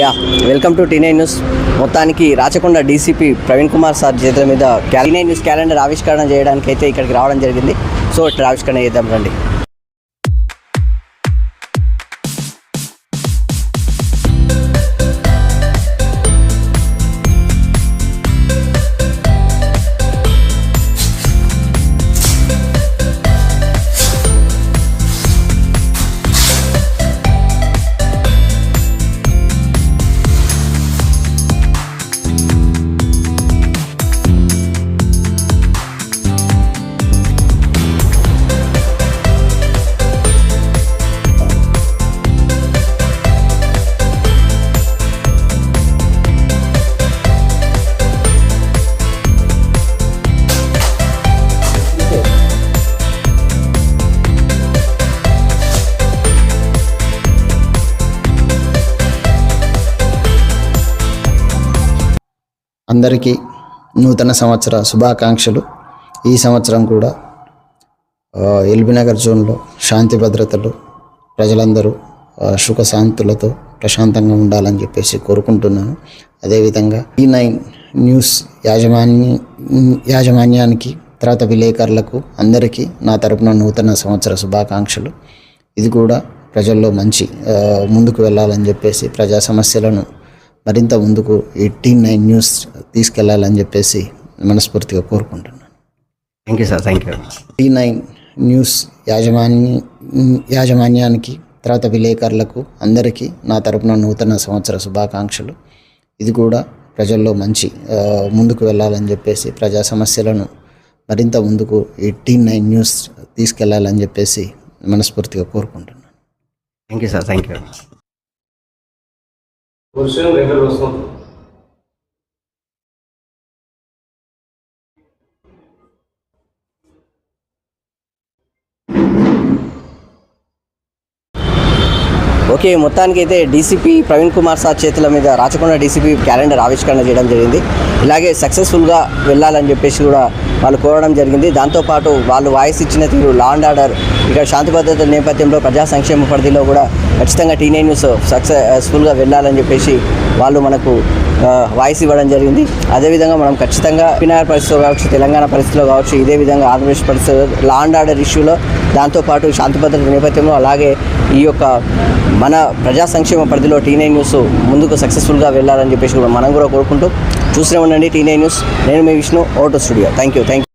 Yeah welcome to T nine news మొత్తానికి Rachakonda DCP Praveen Kumar sir చేతుల మీద టీనే న్యూస్ క్యాలెండర్ ఆవిష్కరణ చేయడానికి అయితే ఇక్కడికి రావడం జరిగింది. సో ఇట్లా ఆవిష్కరణ చేద్దాం రండి. అందరికీ నూతన సంవత్సర శుభాకాంక్షలు. ఈ సంవత్సరం కూడా ఎల్బీనగర్ జోన్లో శాంతి భద్రతలు ప్రజలందరూ సుఖశాంతులతో ప్రశాంతంగా ఉండాలని చెప్పేసి కోరుకుంటున్నాను. అదేవిధంగా ఈ నైన్ న్యూస్ యాజమాన్య యాజమాన్యానికి తర్వాత విలేకరులకు అందరికీ నా తరపున నూతన సంవత్సర శుభాకాంక్షలు. ఇది కూడా ప్రజల్లో మంచి ముందుకు వెళ్ళాలని చెప్పేసి ప్రజా సమస్యలను మరింత ముందుకు టీ నైన్ న్యూస్ తీసుకెళ్ళాలని చెప్పేసి మనస్ఫూర్తిగా కోరుకుంటున్నాను. Thank you sir thank you T nine news యాజమాన్య యాజమాన్యానికి తర్వాత విలేకరులకు అందరికీ నా తరపున నూతన సంవత్సర శుభాకాంక్షలు. ఇది కూడా ప్రజల్లో మంచి ముందుకు వెళ్ళాలని చెప్పేసి ప్రజా సమస్యలను మరింత ముందుకు టీ నైన్ న్యూస్ తీసుకెళ్ళాలని చెప్పేసి మనస్ఫూర్తిగా కోరుకుంటున్నాను. Thank you sir thank you వర్షం రెండు వస్తుంది ఓకే మొత్తానికి అయితే డీసీపీ ప్రవీణ్ కుమార్ సార్ చేతుల మీద రాచకొండ డీసీపీ క్యాలెండర్ ఆవిష్కరణ చేయడం జరిగింది. ఇలాగే సక్సెస్ఫుల్గా వెళ్ళాలని చెప్పేసి కూడా వాళ్ళు కోరడం జరిగింది. దాంతోపాటు వాళ్ళు వాయిస్ ఇచ్చిన తీరు లా అండ్ ఆర్డర్ ఇక్కడ శాంతి భద్రతల నేపథ్యంలో ప్రజా సంక్షేమ పరిధిలో కూడా ఖచ్చితంగా టీనే న్యూస్ సక్సెస్ఫుల్గా వెళ్ళాలని చెప్పేసి వాళ్ళు మనకు వాయిస్ ఇవ్వడం జరిగింది. అదేవిధంగా మనం ఖచ్చితంగా పినార్ పరిస్థితిలో కావచ్చు తెలంగాణ పరిస్థితిలో కావచ్చు ఇదే విధంగా ఆంధ్రప్రదేశ్ పరిస్థితిలో లా అండ్ ఆర్డర్ ఇష్యూలో దాంతోపాటు శాంతి భద్రత నేపథ్యంలో అలాగే ఈ యొక్క మన ప్రజా సంక్షేమ పరిధిలో టీనే న్యూస్ ముందుకు సక్సెస్ఫుల్గా వెళ్ళాలని చెప్పేసి కూడా మనం కూడా కోరుకుంటూ చూస్తూనే ఉండండి టీనే న్యూస్. నేను మీ Vishnu photo studio. Thank you thank you